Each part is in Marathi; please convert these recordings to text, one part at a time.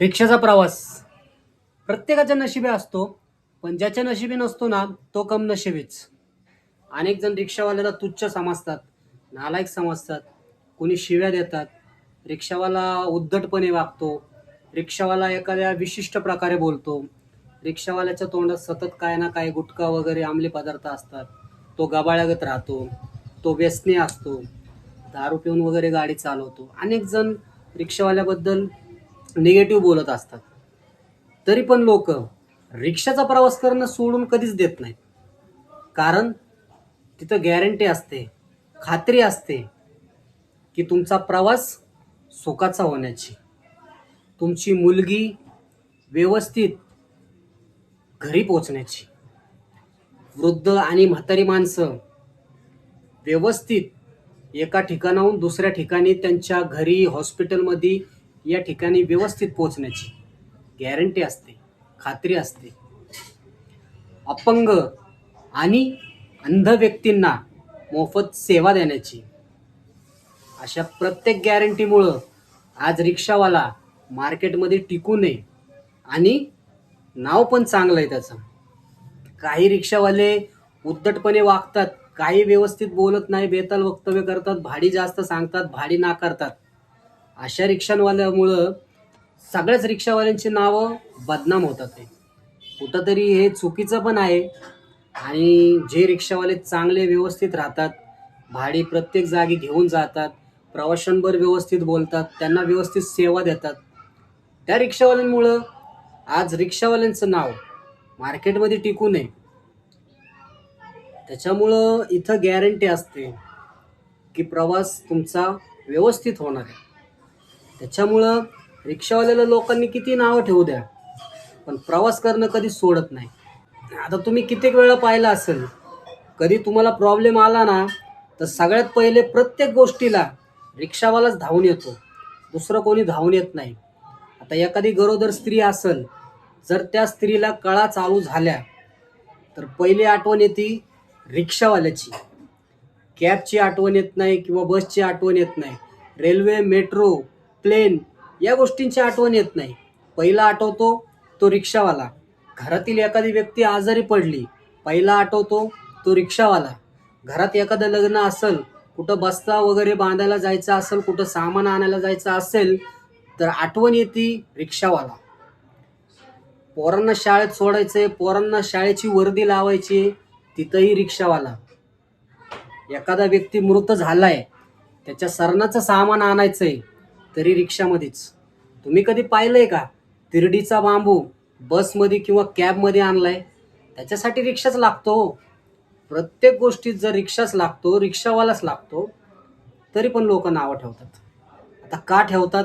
रिक्षाचा प्रवास. प्रत्येकाच्या नशिबे असतो पण ज्याच्या नशिबी नसतो ना तो कम नशिबीच. अनेक जण रिक्षावाल्याला तुच्छ समजतात नालायक समजतात कोणी शिव्या देतात. रिक्षावाला उद्धटपणे वागतो रिक्षावाला एखाद्या विशिष्ट प्रकारे बोलतो. रिक्षावाल्याच्या तोंडात सतत काय ना काय गुटखा वगैरे आमले पदार्थ असतात. तो गबाळ्यागत राहतो तो व्यसनी असतो दारू पिऊन वगैरे गाडी चालवतो. अनेक जण रिक्षावाल्याबद्दल निगेटिव्ह बोलत असतात. तरी पण लोक रिक्षाचा प्रवास करणं सोडून कधीच देत नाहीत. कारण तिथं गॅरंटी असते खात्री असते की तुमचा प्रवास सुखाचा होण्याची. तुमची मुलगी व्यवस्थित घरी पोचण्याची वृद्ध आणि म्हातारी माणसं व्यवस्थित एका ठिकाणाहून दुसऱ्या ठिकाणी त्यांच्या घरी हॉस्पिटलमध्ये या ठिकाणी व्यवस्थित पोचण्याची गॅरंटी असते खात्री असते. अपंग आणि अंध व्यक्तींना मोफत सेवा देण्याची. अशा प्रत्येक गॅरंटीमुळं आज रिक्षावाला मार्केटमध्ये टिकू नये आणि नाव पण चांगलं आहे त्याचं. काही रिक्षावाले उद्धटपणे वागतात काही व्यवस्थित बोलत नाही बेताल वक्तव्य करतात भाडी जास्त सांगतात भाडी नाकारतात. अशा रिक्षावाल्यामुळं सगळ्याच रिक्षावाल्यांची नावं बदनाम होतात कुठंतरी हे चुकीचं पण आहे आणि जे रिक्षावाले चांगले व्यवस्थित राहतात भाडी प्रत्येक जागी घेऊन जातात प्रवाशांवर व्यवस्थित बोलतात त्यांना व्यवस्थित सेवा देतात त्या रिक्षावाल्यांमुळं आज रिक्षावाल्यांचं नाव मार्केटमध्ये टिकू नये. त्याच्यामुळं इथं गॅरंटी असते की प्रवास तुमचा व्यवस्थित होणार आहे. त्याच्यामुळं रिक्षावाल्याला लोकांनी किती नावं ठेवू द्या. पण प्रवास करणं कधी सोडत नाही. आता तुम्ही कित्येक वेळा पाहिलं असेल कधी तुम्हाला प्रॉब्लेम आला ना तर सगळ्यात पहिले प्रत्येक गोष्टीला रिक्षावालाच धावून येतो. दुसरं कोणी धावून येत नाही. आता एखादी गरोदर स्त्री असेल जर त्या स्त्रीला कळा चालू झाल्या तर पहिली आठवण येते रिक्षावाल्याची. कॅबची आठवण येत नाही किंवा बसची आठवण येत नाही. रेल्वे मेट्रो प्लेन या गोष्टींची आठवण येत नाही. पहिला आठवतो तो रिक्षावाला. घरातील एखादी व्यक्ती आजारी पडली पहिला आठवतो तो रिक्षावाला. घरात एखादं लग्न असेल कुठं बस्ता वगैरे बांधायला जायचं असेल कुठं सामान आणायला जायचं असेल तर आठवण येते रिक्षावाला. पोरांना शाळेत सोडायचंय पोरांना शाळेची वर्दी लावायची तिथंही रिक्षावाला. एखादा व्यक्ती मृत झालाय त्याच्या सरणाचं सामान आणायचंय तरी रिक्षामध्येच. तुम्ही कधी पाहिलंय का? तिरडीचा बांबू बसमध्ये किंवा कॅबमध्ये आणलाय? त्याच्यासाठी रिक्षाच लागतो हो. प्रत्येक गोष्टीत जर रिक्षाच लागतो रिक्षावालाच लागतो तरी पण लोक नावं ठेवतात. आता का ठेवतात?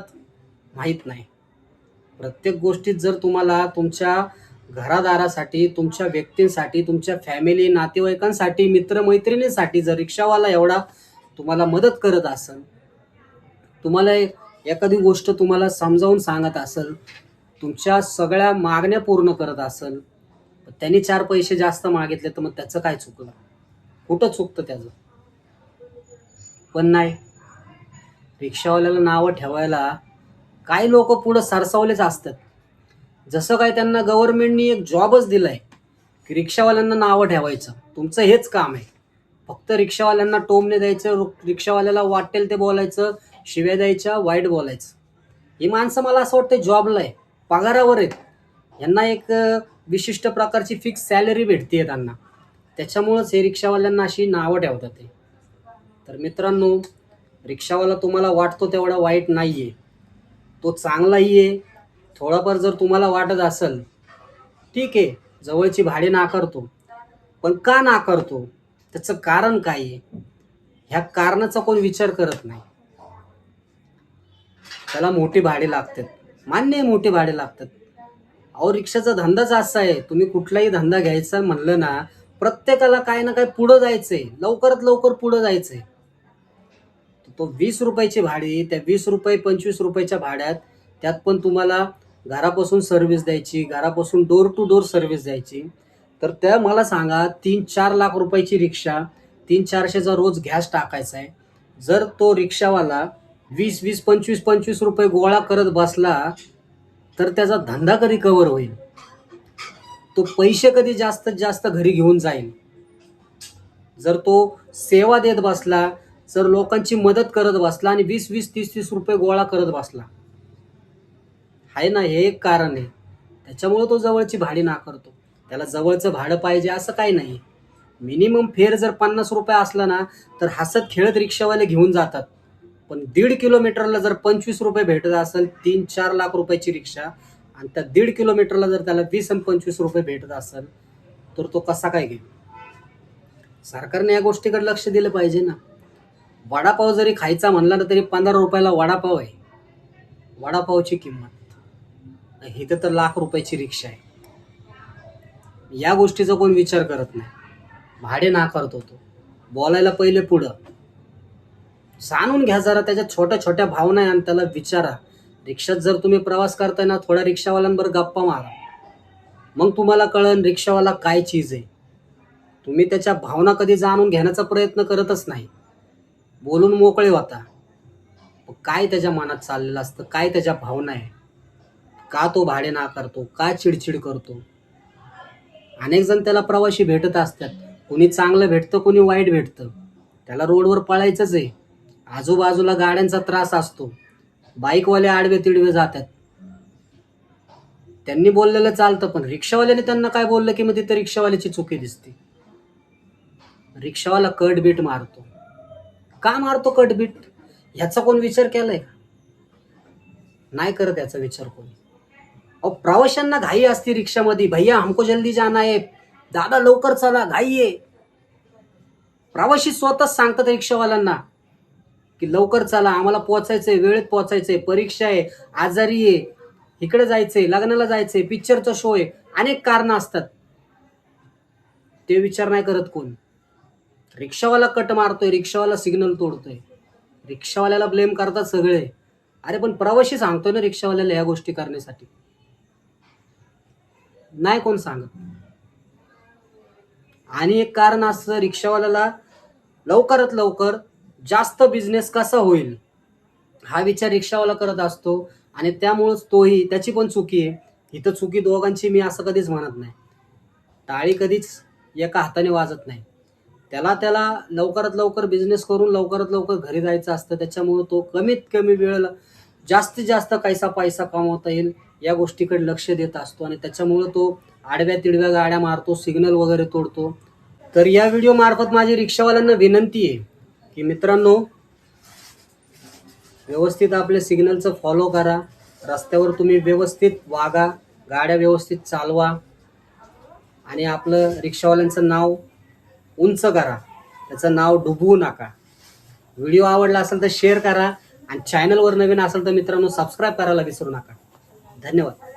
माहीत नाही. प्रत्येक गोष्टीत जर तुम्हाला तुमच्या घरादारासाठी तुमच्या व्यक्तींसाठी तुमच्या फॅमिली नातेवाईकांसाठी मित्रमैत्रिणींसाठी जर रिक्षावाला एवढा तुम्हाला मदत करत असेल तुम्हाला एक- एखादी गोष्ट तुम्हाला समजावून सांगत असेल तुमच्या सगळ्या मागण्या पूर्ण करत असेल त्यांनी चार पैसे जास्त मागितले तर मग त्याचं काय चुकलं? कुठं चुकतं त्याचं? पण नाही. रिक्षावाल्याला नावं ठेवायला काही लोक पुढं सरसावलेच असतात. जसं काय त्यांना गव्हर्नमेंटनी एक जॉबच दिलाय की रिक्षावाल्यांना नावं ठेवायचं. तुमचं हेच काम आहे. फक्त रिक्षावाल्यांना टोमने द्यायचं रिक्षावाल्याला वाटेल ते बोलायचं शिव्या द्यायच्या वाईट बोलायचं. ही माणसं मला असं वाटतं जॉबला आहे. पगारावर आहेत. यांना एक विशिष्ट प्रकारची फिक्स सॅलरी भेटते त्यांना. त्याच्यामुळंच हे रिक्षावाल्यांना अशी नावं ठेवतात ते. तर मित्रांनो रिक्षावाला तुम्हाला वाटतो तेवढा वाईट नाही आहे तो चांगलाही आहे. थोडाफार जर तुम्हाला वाटत असेल ठीक आहे जवळची भाडे नाकारतो. पण का नाकारतो? त्याचं कारण काय आहे? ह्या कारणाचा कोण विचार करत नाही. त्याला मोठी भाडे लागतात. मान्य आहे मोठी भाडे लागतात. अहो रिक्षाचा धंदाच असा आहे. तुम्ही कुठलाही धंदा घ्यायचा म्हणलं ना प्रत्येकाला काय ना काय पुढं जायचंय. लवकरात लवकर पुढं जायचंय. तो वीस रुपयाची भाडी त्या वीस रुपये पंचवीस रुपयाच्या भाड्यात त्यात पण तुम्हाला घरापासून सर्व्हिस द्यायची घरापासून डोर टू डोर सर्व्हिस द्यायची. तर त्या मला सांगा तीन चार लाख रुपयाची रिक्षा तीन चारशेचा रोज गॅस टाकायचा आहे. जर तो रिक्षावाला वीस वीस पंचवीस पंचवीस रुपये गोळा करत बसला तर त्याचा धंदा कधी कवर होईल? तो पैसे कधी जास्तीत जास्त घरी घेऊन जाईल? जर तो सेवा देत बसला जर लोकांची मदत करत बसला आणि वीस वीस तीस तीस रुपये गोळा करत बसला आहे ना हे एक कारण आहे. त्याच्यामुळं तो जवळची भाडी नाकारतो. त्याला जवळचं भाडं पाहिजे असं काही नाही. मिनिमम फेअर जर पन्नास रुपये असला ना तर हसत खेळत रिक्षावाले घेऊन जातात. पण दीड किलोमीटरला जर पंचवीस रुपये भेटत असेल तीन चार लाख रुपयाची रिक्षा आणि त्या दीड किलोमीटरला जर त्याला वीस आणि पंचवीस रुपये भेटत असेल तर तो कसा काय घेईल? सरकारने या गोष्टीकडे लक्ष दिलं पाहिजे ना. वडापाव जरी खायचा म्हणला ना तरी पंधरा रुपयाला वडापाव आहे. वडापावची किंमत. इथं तर लाख रुपयाची रिक्षा आहे. या गोष्टीचा कोण विचार करत नाही. भाडे नाकारतो तो बोलायला पहिले पुढं. जाणून घ्या जरा त्याच्या छोट्या छोट्या भावना आहे आणि त्याला विचारा. रिक्षात जर तुम्ही प्रवास करताय ना थोड्या रिक्षावाल्यांबरोबर गप्पा मारा. मग तुम्हाला कळन रिक्षावाला काय चीज आहे. तुम्ही त्याच्या भावना कधी जाणून घेण्याचा प्रयत्न करतच नाही. बोलून मोकळे होता काय त्याच्या मनात चाललेलं असतं? काय त्याच्या भावना आहे? का तो भाडे नाकारतो का चिडचिड करतो? अनेक जण त्याला प्रवासी भेटत असतात. कोणी चांगलं भेटतं कोणी वाईट भेटतं. त्याला रोडवर पळायचंच आहे. आजूबाजूला गाड्यांचा त्रास असतो. बाईकवाले आडवे तिडवे जातात. त्यांनी बोललेलं चालतं पण रिक्षावाल्याने त्यांना काय बोललं की मग तिथं रिक्षावाल्याची चुकी दिसते. रिक्षावाला कट बीट मारतो. का मारतो कट बीट ह्याचा कोण विचार केलाय का? नाही करत याचा विचार कोणी. अहो प्रवाशांना घाई असते रिक्षामध्ये. भैया हमको जल्दी जाना आहे. दादा लवकर चला. घाई आहे. प्रवाशी स्वतःच सांगतात रिक्षावाल्यांना की लवकर चला आम्हाला पोचायचंय वेळेत पोचायचंय परीक्षा आहे आजारी आहे इकडे जायचंय लग्नाला जायचंय पिक्चरचा शो आहे अनेक कारणं असतात. ते विचार नाही करत कोण. रिक्षावाला कट मारतोय रिक्षावाला सिग्नल तोडतोय. रिक्षावाल्याला ब्लेम करतात सगळे. अरे पण प्रवासी सांगतोय ना रिक्षावाल्याला ह्या गोष्टी करण्यासाठी. नाही कोण सांगत. आणि एक कारण असतं रिक्षावाल्याला लवकरात लवकर जास्त बिझनेस कसा होईल? हा विचार रिक्षावाला करत असतो आणि त्यामुळंच तोही त्याची पण चुकी आहे. इथं चुकी दोघांची मी असं कधीच म्हणत नाही. टाळी कधीच एका हाताने वाजत नाही. त्याला त्याला लवकरात लवकर बिझनेस करून लवकरात लवकर घरी जायचं असतं. त्याच्यामुळं तो कमीत कमी वेळ जास्तीत जास्त कैसा पैसा कमवता येईल या गोष्टीकडे लक्ष देत असतो आणि त्याच्यामुळं तो आडव्या तिडव्या गाड्या मारतो सिग्नल वगैरे तोडतो. तर या व्हिडिओ मार्फत माझी रिक्षावाल्यांना विनंती आहे की मित्रांनो व्यवस्थित आपल्या सिग्नलचं फॉलो करा. रस्त्यावर तुम्ही व्यवस्थित वागा गाड्या व्यवस्थित चालवा आणि आपलं रिक्षावाल्यांचं नाव उंच करा. त्याचं नाव डुबवू नका. व्हिडिओ आवडला असेल तर शेअर करा आणि चॅनलवर नवीन असेल तर मित्रांनो सबस्क्राईब करायला विसरू नका. धन्यवाद.